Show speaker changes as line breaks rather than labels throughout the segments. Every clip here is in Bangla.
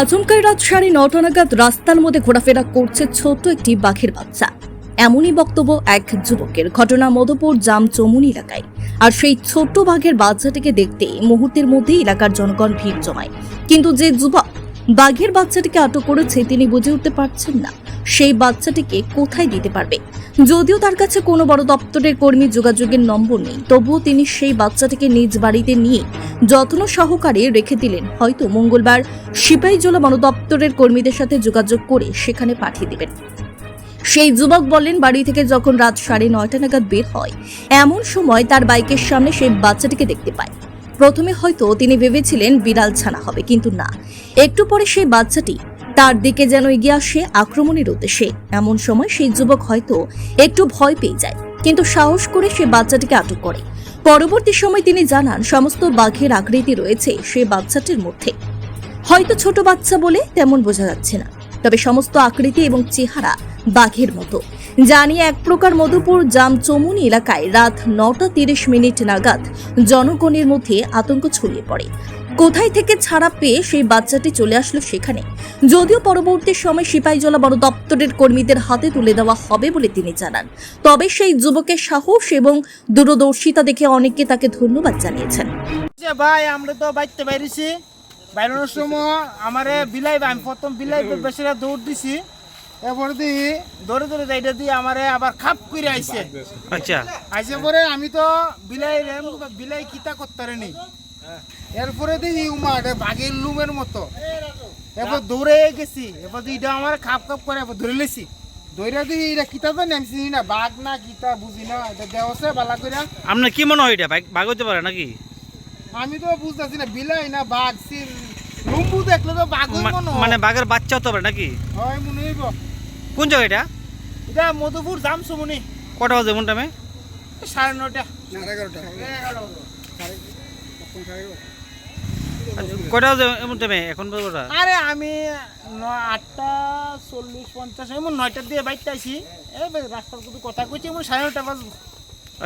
আচমকাই রাত সাড়ে নটা নাগাদ রাস্তার মধ্যে ঘোরাফেরা করছে ছোট একটি বাঘের বাচ্চা। এমনই বক্তব্য এক যুবকের। ঘটনা মধুপুর জাম চমুনি এলাকায়। আর সেই ছোট্ট বাঘের বাচ্চাটিকে দেখতে মুহূর্তের মধ্যেই এলাকার জনগণ ভিড় জমায়। কিন্তু যে যুবক বাঘের বাচ্চাটিকে আটক করেছে, তিনি বুঝে উঠতে পারছেন না। সেই বাচ্চাটিকে কোথায় দিতে পারবে? যদিও তার কাছে কোনো বড় দপ্তরের কর্মী যোগাযোগের নম্বর নেই, তবুও তিনি সেই বাচ্চাটিকে নিজ বাড়িতে নিয়ে যত্ন সহকারে রেখে দিলেন। হয়তো মঙ্গলবার সিপাহীজলা বন দপ্তরের কর্মীদের সাথে যোগাযোগ করে সেখানে পাঠিয়ে দেবেন। সেই যুবক বললেন, বাড়ি থেকে যখন রাত সাড়ে নয়টা নাগাদ বের হয়, এমন সময় তার বাইকের সামনে সেই বাচ্চাটিকে দেখতে পায়। প্রথমে হয়তো তিনি ভেবেছিলেন বিড়াল ছানা হবে, কিন্তু না। একটু পরে সেই বাচ্চাটি তার দিকে যেন এগিয়ে আসে আক্রমণের উদ্দেশ্যে। এমন সময় সেই যুবক হয়তো একটু ভয় পেয়ে যায়, কিন্তু সাহস করে সে বাচ্চাটিকে আটক করে। পরবর্তী সময় তিনি জানান, সমস্ত বাঘের আকৃতি রয়েছে সে বাচ্চাটির মধ্যে। হয়তো ছোট বাচ্চা বলে তেমন বোঝা যাচ্ছে না, তবে সমস্ত আকৃতি এবং চেহারা বাঘের মতো। জানি এক প্রকার মধুপুর জাম চমুনি এলাকায় রাত নটা তিরিশ মিনিট নাগাদ জনগণের মধ্যে আতঙ্ক ছড়িয়ে পড়ে। কোথায় থেকে ছাড়া পেয়ে সেই বাচ্চাটি চলে আসলো সেখানে? যদিও পরবর্তী সময় সিপাহীজলা বন দপ্তরের কর্মীদের হাতে তুলে দেওয়া হবে বলে তিনি জানান। তবে সেই যুবকের সাহস এবং দূরদর্শিতা দেখে অনেকে তাকে ধন্যবাদ জানিয়েছেন।
ভাই আমরা তো বাইতে বাইরেছি। বাইরের সময় আমারে বিলাই আমি প্রথম বিলাই বেশিরা দৌড় দিছি। এরপরে দি দৌড়ে দৌড়ে যাইটা দিয়ে আমারে আবার খাপ করে আইছে।
আচ্ছা।
আইসে পরে আমি তো বিলাই বিলাই কিতা করতে নি এরপরে দেখি উমা এটা বাঘের লুমের মতো। এরপর দৌড়ে গেছি এরপর এটা আমার খাপ খাপ করে এরপর ধরে লেছি। দৌড়ে দিই এটা কিতা তো নামছি না বাঘ না কিতা বুঝি না এটা দেওয়াছে বালা করে
আপনার কি মনে হয় এটা বাঘ হতে পারে নাকি?
আমি তো বুঝতেছি না বিলাই না বাঘ সিল লুম্বু দেখলে তো বাঘ মানে
বাঘের বাচ্চা হতে পারে নাকি?
হয় মনে হইব।
কোন জায়গা এটা?
এটা মধুপুর দাম সুমনি
কটা বাজে টাইমে
সাড়ে নটা
কটা এমন টাইমে এখন কটা?
আরে আমি আটটা চল্লিশ পঞ্চাশ এমন নয়টার দিয়ে বাইকটা আইছি। রাস্তার কিছু কথা কইছি এমন সাড়ে নটা বাজবো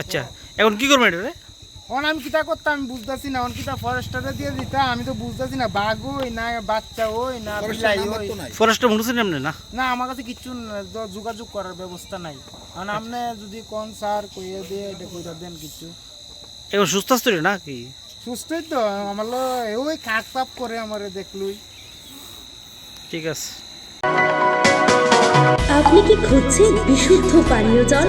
আচ্ছা এখন কি করবেন এটা?
অন আমি কিতা করতাম আমি বুঝতেছি না অন কিতা ফরেস্টারে দিয়ে দিতাম আমি তো বুঝতেছি না বাঘ ওই না বাচ্চা ওই না বিলাই ওই।
ফরেস্টে মুঠছেন এমনি না?
না আমার কাছে কিচ্ছু যোগাযোগ করার ব্যবস্থা নাই। কারণ আপনি যদি কোন স্যার কইয়ে দিয়ে এটা কইরা দেন কিছু
এখন সুস্থ না কি?
সুস্থই তো আমার ওই কাক পাপ করে আমারে দেখলুই।
ঠিক আছে।
আপনি কি খুঁজছেন বিশুদ্ধ পানীয় জল?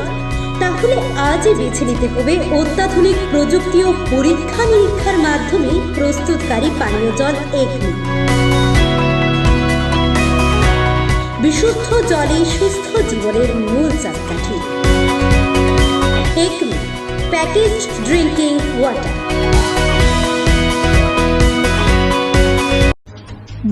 তাহলে আজই বেছে নিতে হবে অত্যাধুনিক প্রযুক্তি ও পরীক্ষা নিরীক্ষার মাধ্যমে প্রস্তুতকারী পানীয় জল এগনি। বিশুদ্ধ জলে সুস্থ জীবনের মূল চাকাঠি। Acme package drinking water.